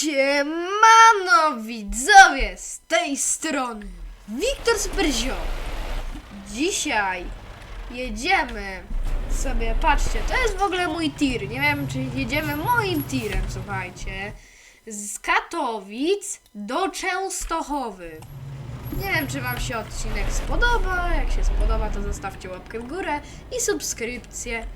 Siemano widzowie z tej strony Wiktor Superzio. Dzisiaj jedziemy sobie, patrzcie, to jest w ogóle mój tir. Nie wiem czy jedziemy moim tirem, słuchajcie. Z Katowic do Częstochowy. Nie wiem czy wam się odcinek spodoba. Jak się spodoba to zostawcie łapkę w górę i subskrypcję.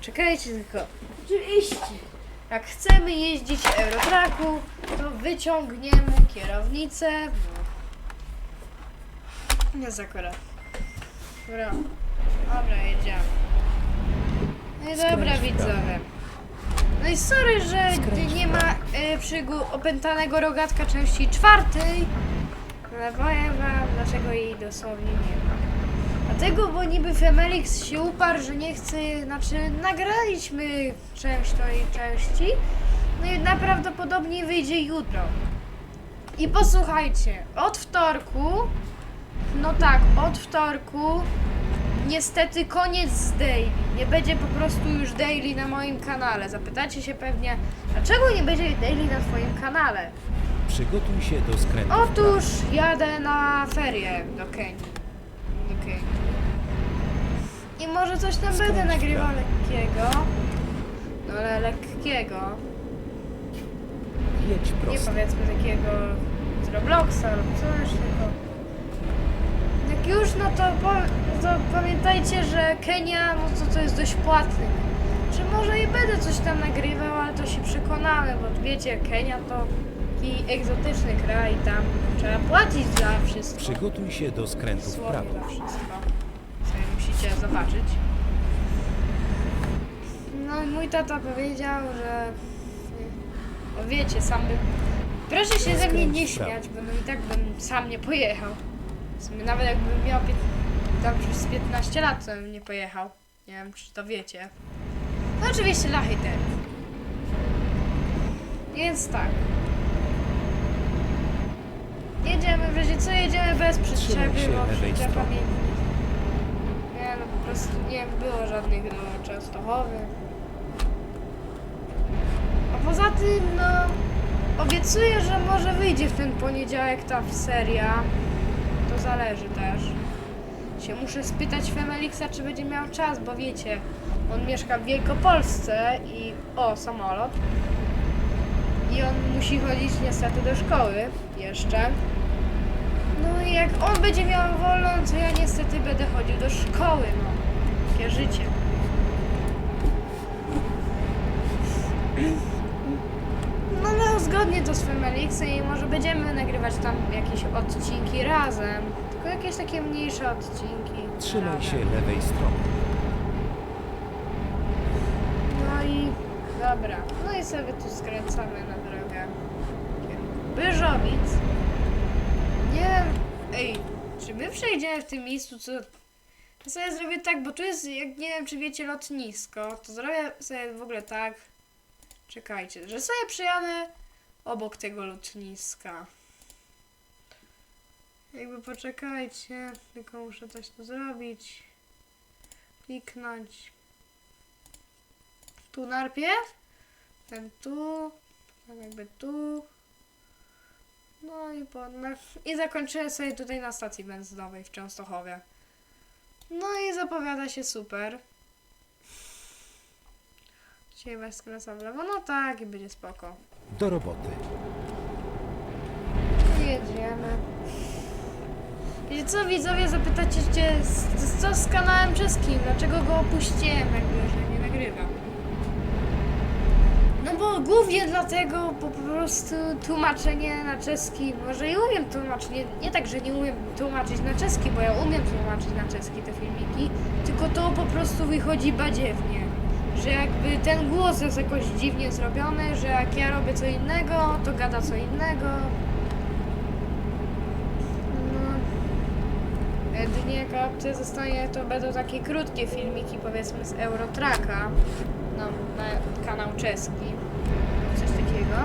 Czekajcie tylko. Oczywiście jak chcemy jeździć Eurotraku, to wyciągniemy kierownicę. No. Jest akurat. Dobra. Dobra, jedziemy. No i dobra, widzowie. No i sorry, że nie ma y, przygód opętanego rogatka części czwartej. Ale powiem wam, dlaczego jej dosłownie nie ma. Dlatego, bo niby Femelix się uparł, że nie chce, znaczy nagraliśmy część tej części, no i najprawdopodobniej wyjdzie jutro. I posłuchajcie, od wtorku, no tak, od wtorku niestety koniec z daily. Nie będzie po prostu już daily na moim kanale. Zapytacie się pewnie, dlaczego nie będzie daily na twoim kanale? Przygotuj się do skrętu. Otóż jadę na ferie do Kenii. Do Kenii. I może coś tam będę nagrywał lekkiego. No ale lekkiego. Jedź Nie prosto. powiedzmy takiego z Robloxa lub coś takiego. Jak już, no to, po, to pamiętajcie, że Kenia, no to jest dość płatny. Czy może i będę coś tam nagrywał, ale to się przekonamy, bo wiecie, Kenia to taki egzotyczny kraj, tam trzeba płacić za wszystko. Przygotuj się do skrętu w prawo. za wszystko. Musicie zobaczyć. No i mój tata powiedział, że no wiecie, sam bym... Proszę się ze mnie nie śmiać, bo no i tak bym sam nie pojechał. W sumie nawet jakbym miał pięt... tam przez 15 lat, to bym nie pojechał. Nie wiem, czy to wiecie. No oczywiście dla hejterów. Więc tak. Jedziemy, w razie co jedziemy bez przyczepy, się bo przyczepa strony. Mnie... Nie no, było żadnych do Częstochowy. A poza tym, no... Obiecuję, że może wyjdzie w ten poniedziałek ta seria. To zależy też. Się muszę spytać Femelixa, czy będzie miał czas, bo wiecie, on mieszka w Wielkopolsce i... O, samolot. I on musi chodzić niestety do szkoły jeszcze. No i jak on będzie miał wolną, to ja niestety będę chodził do szkoły, no. Takie życie. No ale uzgodnię to z Femelixem i może będziemy nagrywać tam jakieś odcinki razem. Tylko jakieś takie mniejsze odcinki. Trzymaj razem. się lewej strony. No i dobra. No i sobie tu skręcamy na drogę. w kierunku Byżowic. Nie wiem. Ej, czy my przejdziemy w tym miejscu, co. Ja sobie zrobię tak, bo tu jest, jak nie wiem, czy wiecie, lotnisko. To zrobię sobie w ogóle tak. Czekajcie, że sobie przyjadę obok tego lotniska. Jakby poczekajcie, tylko muszę coś tu zrobić. Kliknąć tu najpierw, ten tu, tak jakby tu. No i po, i zakończyłem sobie tutaj na stacji benzynowej w Częstochowie. No i zapowiada się super. Dzisiaj weź skręcam w lewo, no tak i będzie spoko. Do roboty. Jedziemy. Wiecie co, widzowie, zapytacie się, z- co z kanałem czeskim? Dlaczego go opuściłem, jakby, że nie nagrywam? No bo głównie dlatego, po prostu tłumaczenie na czeski, może i umiem tłumaczyć, nie, nie tak, że nie umiem tłumaczyć na czeski, bo ja umiem tłumaczyć na czeski te filmiki, tylko to po prostu wychodzi badziewnie. Że jakby ten głos jest jakoś dziwnie zrobiony, że jak ja robię co innego, to gada co innego. No. Jaka opcja zostanie, to będą takie krótkie filmiki, powiedzmy z Eurotraka na, na kanał czeski. Coś takiego.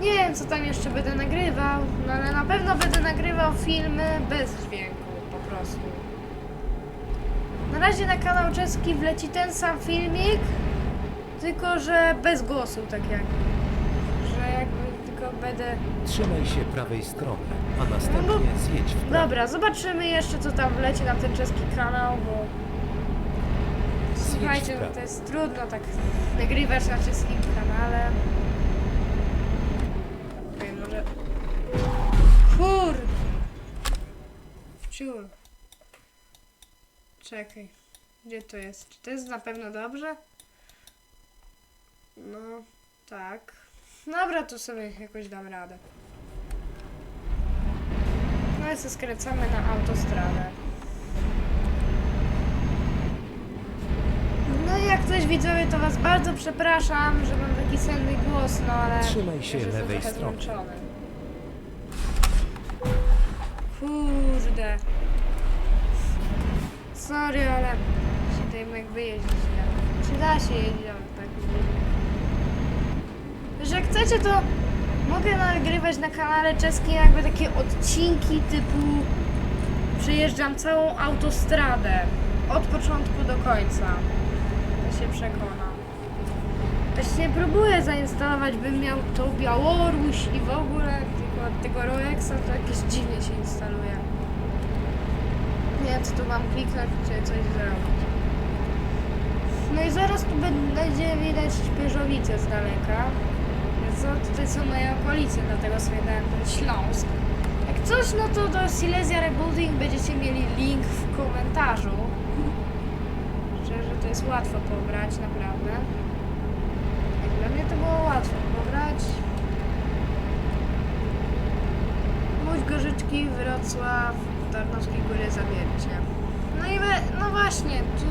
Nie wiem, co tam jeszcze będę nagrywał, no ale na pewno będę nagrywał filmy bez dźwięku, po prostu. Na razie na kanał czeski wleci ten sam filmik, tylko że bez głosu, tak jak. tylko będę... Trzymaj się prawej strony, a następnie zjedź w prawo. Dobra, zobaczymy jeszcze co tam wleci na ten czeski kanał, bo... Słuchajcie, no to jest trudno tak nagrywać na czeskim kanale. Okej, może... Kur... Wciul. Czekaj. Gdzie to jest? Czy to jest na pewno dobrze? No, tak. Dobra, to sobie jakoś dam radę. No i skręcamy na autostradę. No i jak coś widzowie, to was bardzo przepraszam, że mam taki senny głos, no ale... Trzymaj się jestem lewej trochę strony. zmęczony. Kurde. Sorry, ale się tutaj jakby jeździć nie. Czy da się jeździć, ale tak. Że jak chcecie, to mogę nagrywać na kanale czeskim jakby takie odcinki typu przejeżdżam całą autostradę od początku do końca. Się przekonam. Właśnie próbuję zainstalować, bym miał tą Białoruś i w ogóle tylko od tego Rolexa to jakieś dziwnie się instaluje. Nie, co tu mam kliknąć, czy coś zrobić. No i zaraz tu bę- będzie widać Śpieżowice z daleka. No, tutaj są moje okolice, dlatego sobie dałem ten Śląsk. Jak coś, no to do Silesia Rebuilding będziecie mieli link w komentarzu. To jest łatwo pobrać, naprawdę. Jak dla mnie to było łatwo pobrać. Łódź Gorzyczki, Wrocław, Tarnowskie Góry, Zawiercie. No i we, no właśnie, tu...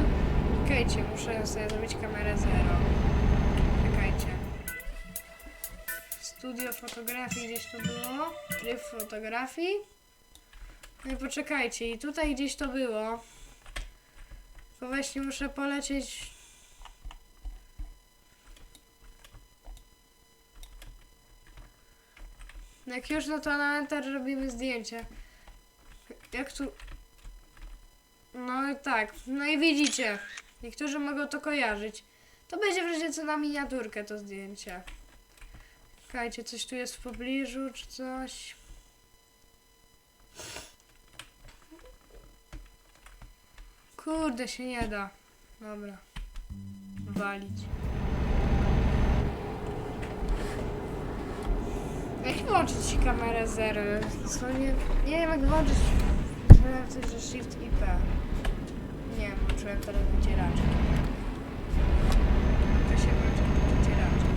Czekajcie, muszę sobie zrobić kamerę zero. Czekajcie. Studio fotografii gdzieś to było. Tryb fotografii. No i poczekajcie, i tutaj gdzieś to było. Tylko właśnie muszę polecieć. Jak już, no to na enter robimy zdjęcie. Jak tu... No i tak, no i widzicie. Niektórzy mogą to kojarzyć. To będzie wreszcie co na miniaturkę to zdjęcie. Czekajcie, coś tu jest w pobliżu, czy coś? Kurde, się nie da. Dobra. Walić. Jak włączyć kamerę zero? Dosłownie nie wiem jak włączyć. Wziąłem coś, że Shift i P. Nie, włączyłem teraz wycieraczkę. To się włączy wycieraczkę.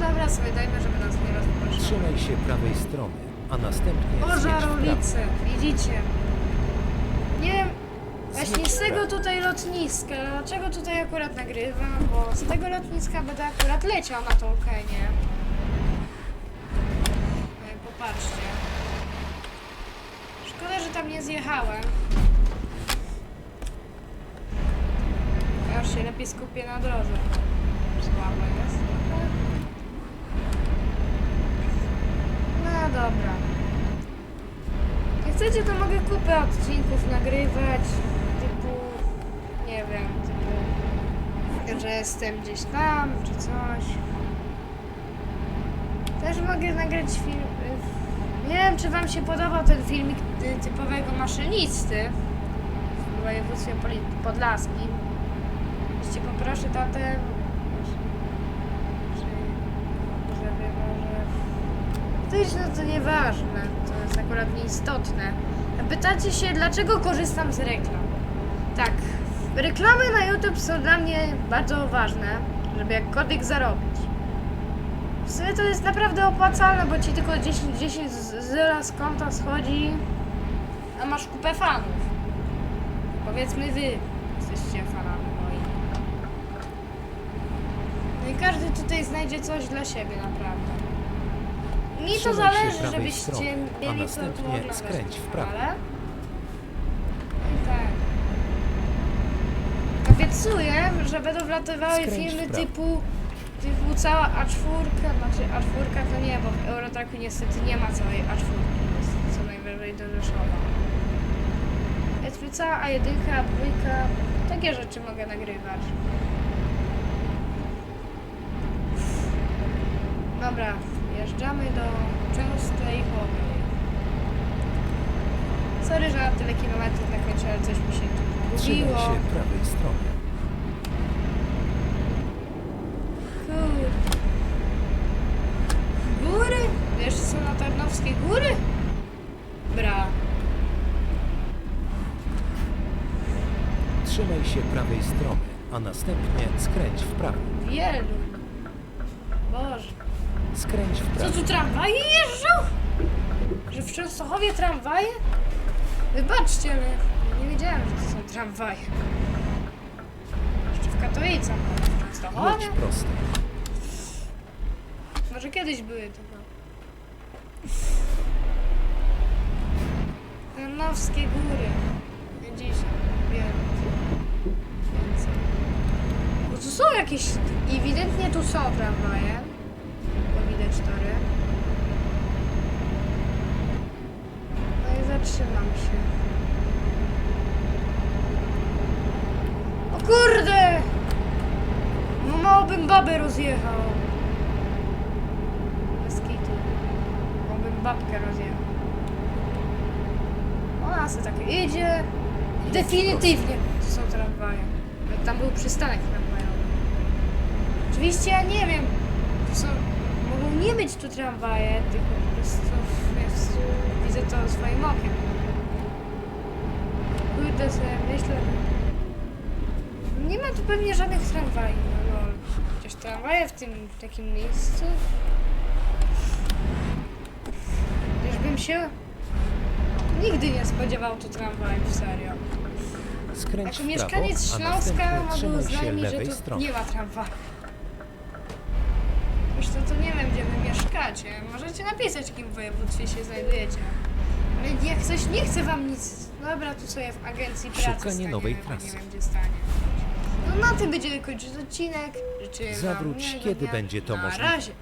Dobra, sobie dajmy, żeby nas nie rozproszyło. Trzymaj się prawej strony, a następnie O, żarowice, widzicie? Nie wiem, właśnie z tego tutaj lotniska, dlaczego tutaj akurat nagrywam, bo z tego lotniska będę akurat leciał na tą Kenię. No i popatrzcie. Szkoda, że tam nie zjechałem. Ja już się lepiej skupię na drodze. Słabo jest. No dobra. Jak chcecie, to mogę kupę odcinków nagrywać, nie wiem, typu, że jestem gdzieś tam, czy coś. Też mogę nagrać film. Nie wiem, czy Wam się podobał ten filmik typowego maszynisty w województwie podlaskim. Jeśli poproszę tatę, żeby może to jest no to nieważne, to jest akurat nieistotne. Pytacie się, dlaczego korzystam z reklam? Tak, reklamy na YouTube są dla mnie bardzo ważne, żeby jakkolwiek zarobić. W sumie to jest naprawdę opłacalne, bo ci tylko 10, 10 z- zera z konta schodzi, a masz kupę fanów. Powiedzmy wy jesteście fanami moi. No i każdy tutaj znajdzie coś dla siebie naprawdę. Mi to Trzymaj się zależy, prawej żebyście strony, a mieli co tu następnie oglądać. skręć w prawo. Ale... I tak. Obiecuję, że będą wlatywały Skręć w filmy prawo. typu typu cała A4, znaczy A4 to nie, bo w Eurotraku niestety nie ma całej A4, jest co najwyżej do Rzeszowa. Jest tu cała A1, A2, takie rzeczy mogę nagrywać. Dobra, wjeżdżamy do Częstej Chowy. Sorry, że na tyle kilometrów na końcu, ale coś mi się tu Trzymaj się prawej strony. Kurde. Jeszcze są na Tarnowskie góry? Bra. Trzymaj się prawej strony, a następnie skręć w prawo. Wielu. Boże. Skręć w Co prawo. tu tramwaje jeżdżą? Że w Częstochowie tramwaje? Wybaczcie, ale nie wiedziałem, że to są tramwaje. Jeszcze w Katowicach, w Jedź Częstochowie? prosto. Może kiedyś były tylko. Tarnowskie góry. Wiem. Więcej. Bo tu są jakieś... Ewidentnie tu są tramwaje. Bo widać tory. No i zatrzymam się. O kurde! No mało bym babę rozjechał. Bez kitu. Mógłbym babkę rozjechał. Se tak idzie. Definitywnie to są tramwaje. Tam był przystanek tramwajowy. Oczywiście ja nie wiem. To są, mogą nie być tu tramwaje, tylko po prostu jest, widzę to swoim okiem. Kurde sobie myślę. Nie ma tu pewnie żadnych tramwajów. No, lol. Chociaż tramwaje w tym w takim miejscu. Już bym się nigdy nie spodziewał tu tramwajów, serio. Skręć Jako w prawo, mieszkaniec a Śląska następnie mogę trzymaj się uznać, że lewej tu strony. nie ma tramwaju. Zresztą to nie wiem, gdzie wy mieszkacie. Możecie napisać, w jakim województwie się znajdujecie. Ale jak coś nie chce wam nic... Dobra, tu sobie w agencji pracy Szukanie nowej bo trasy. Nie wiem, gdzie stanie. No na tym będziemy kończyć odcinek. Życzę wam Zawróć, miłego kiedy dnia. będzie to Na możliwe. razie.